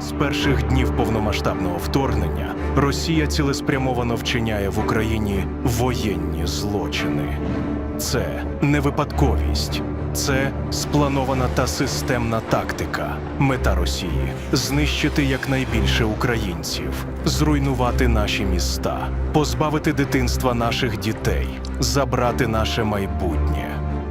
З перших днів повномасштабного вторгнення Росія цілеспрямовано вчиняє в Україні воєнні злочини. Це не випадковість, це спланована та системна тактика. Мета Росії знищити якнайбільше українців, зруйнувати наші міста, позбавити дитинства наших дітей, забрати наше майбутнє.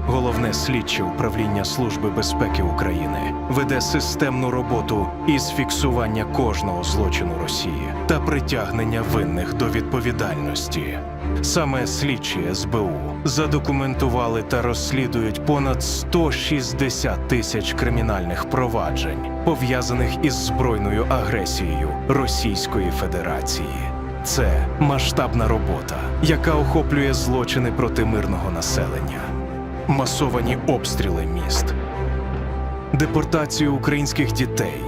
Головне слідче управління Служби безпеки України веде системну роботу із фіксування кожного злочину Росії та притягнення винних до відповідальності. Саме слідчі СБУ задокументували та розслідують понад 160 тисяч кримінальних проваджень, пов'язаних із збройною агресією Російської Федерації. Це масштабна робота, яка охоплює злочини проти мирного населення масовані обстріли міст, депортацію українських дітей,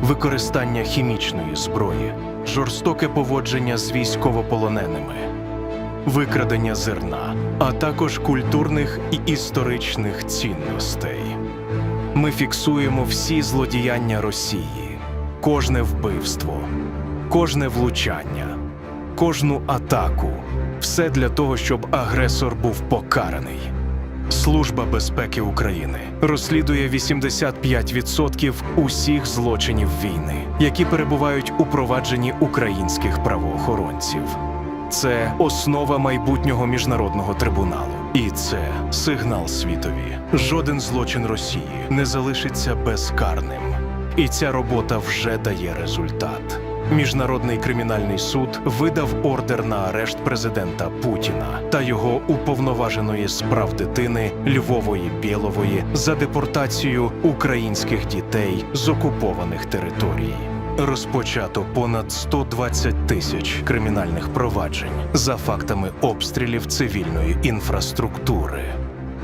використання хімічної зброї, жорстоке поводження з військовополоненими, викрадення зерна, а також культурних і історичних цінностей. Ми фіксуємо всі злодіяння Росії, кожне вбивство, кожне влучання, кожну атаку. Все для того, щоб агресор був покараний. Служба безпеки України розслідує 85% усіх злочинів війни, які перебувають у провадженні українських правоохоронців. Це основа майбутнього міжнародного трибуналу, і це сигнал світові. Жоден злочин Росії не залишиться безкарним. І ця робота вже дає результат. Міжнародний кримінальний суд видав ордер на арешт президента Путіна та його уповноваженої з прав дитини Львової Білової за депортацію українських дітей з окупованих територій. Розпочато понад 120 тисяч кримінальних проваджень за фактами обстрілів цивільної інфраструктури.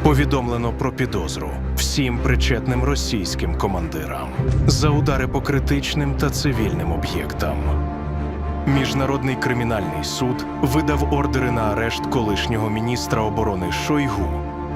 Повідомлено про підозру всім причетним російським командирам за удари по критичним та цивільним об'єктам. Міжнародний кримінальний суд видав ордери на арешт колишнього міністра оборони Шойгу,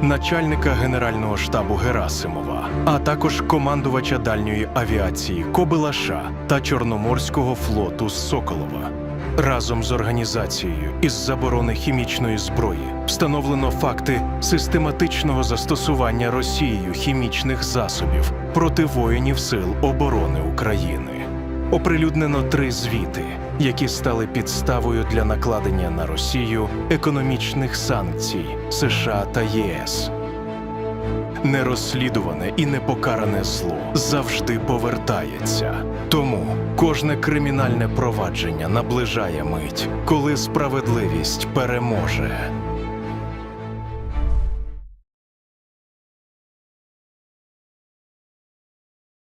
начальника Генерального штабу Герасимова, а також командувача дальньої авіації Кобилаша та Чорноморського флоту Соколова. Разом з організацією із заборони хімічної зброї встановлено факти систематичного застосування Росією хімічних засобів проти воїнів Сил оборони України. Оприлюднено три звіти, які стали підставою для накладення на Росію економічних санкцій США та ЄС. Нерозслідуване і непокаране зло завжди повертається. Тому кожне кримінальне провадження наближає мить, коли справедливість переможе.